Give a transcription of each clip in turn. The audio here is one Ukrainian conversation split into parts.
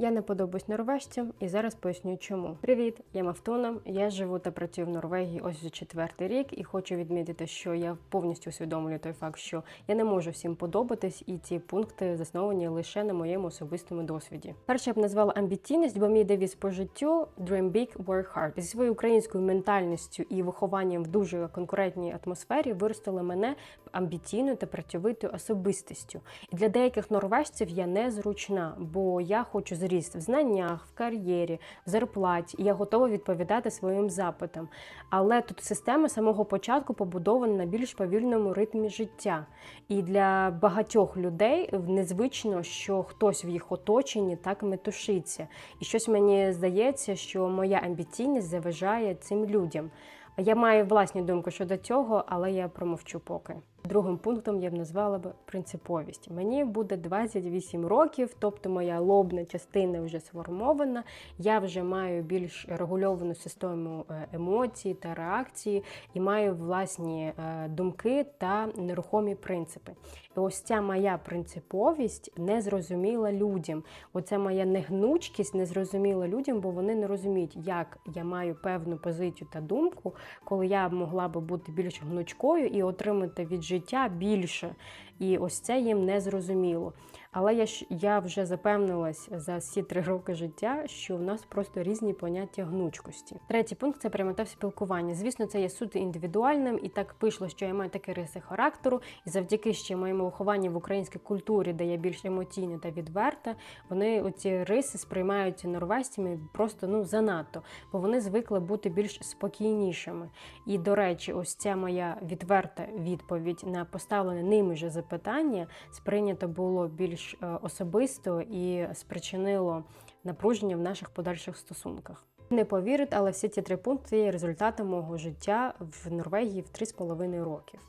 Я не подобаюсь норвежцям і зараз поясню чому. Привіт, я Мафтона. Я живу та працюю в Норвегії ось вже четвертий рік, і хочу відмітити, що я повністю усвідомлюю той факт, що я не можу всім подобатись, і ці пункти засновані лише на моєму особистому досвіді. Перше я б назвала амбіційність, бо мій девіз по життю Dream big, work hard. Зі своєю українською ментальністю і вихованням в дуже конкурентній атмосфері виростили мене амбіційною та працьовитою особистістю. І для деяких норвежців я незручна, бо я хочу зріст в знаннях, в кар'єрі, в зарплаті, і я готова відповідати своїм запитам. Але тут система самого початку побудована на більш повільному ритмі життя. І для багатьох людей незвично, що хтось в їх оточенні так метушиться. І щось мені здається, що моя амбіційність заважає цим людям. Я маю власні думки щодо цього, але я промовчу поки. Другим пунктом я б назвала б принциповість. Мені буде 28 років, тобто моя лобна частина вже сформована. Я вже маю більш регульовану систему е, емоцій та реакції і маю власні е, думки та нерухомі принципи. І ось ця моя принциповість не зрозуміла людям. Оця моя негнучкість не зрозуміла людям, бо вони не розуміють, як я маю певну позицію та думку, коли я могла би бути більш гнучкою і отримати від життя більше. І ось це їм не зрозуміло. Але я ж я вже запевнилась за всі три роки життя, що в нас просто різні поняття гнучкості. Третій пункт це прямота в спілкуванні. Звісно, це є суто індивідуальним, і так пішло, що я маю такі риси характеру, і завдяки ще моєму вихованню в українській культурі, де я більш емоційна та відверта, вони оці риси сприймаються норвезцями просто ну занадто, бо вони звикли бути більш спокійнішими. І до речі, ось ця моя відверта відповідь на поставлене ними же запитання сприйнято було більш е, особисто і спричинило напруження в наших подальших стосунках. Не повірить, але всі ці три пункти є результатом мого життя в Норвегії в 3,5 років.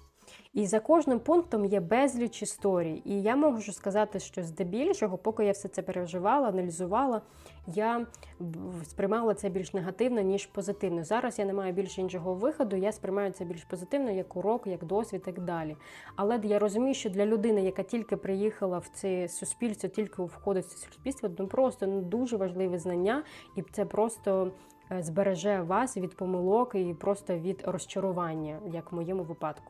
І за кожним пунктом є безліч історій. І я можу сказати, що здебільшого, поки я все це переживала, аналізувала, я сприймала це більш негативно, ніж позитивно. Зараз я не маю більше іншого виходу, я сприймаю це більш позитивно, як урок, як досвід і так далі. Але я розумію, що для людини, яка тільки приїхала в це суспільство, тільки входить в це суспільство, ну просто ну, дуже важливе знання, і це просто е, збереже вас від помилок і просто від розчарування, як в моєму випадку.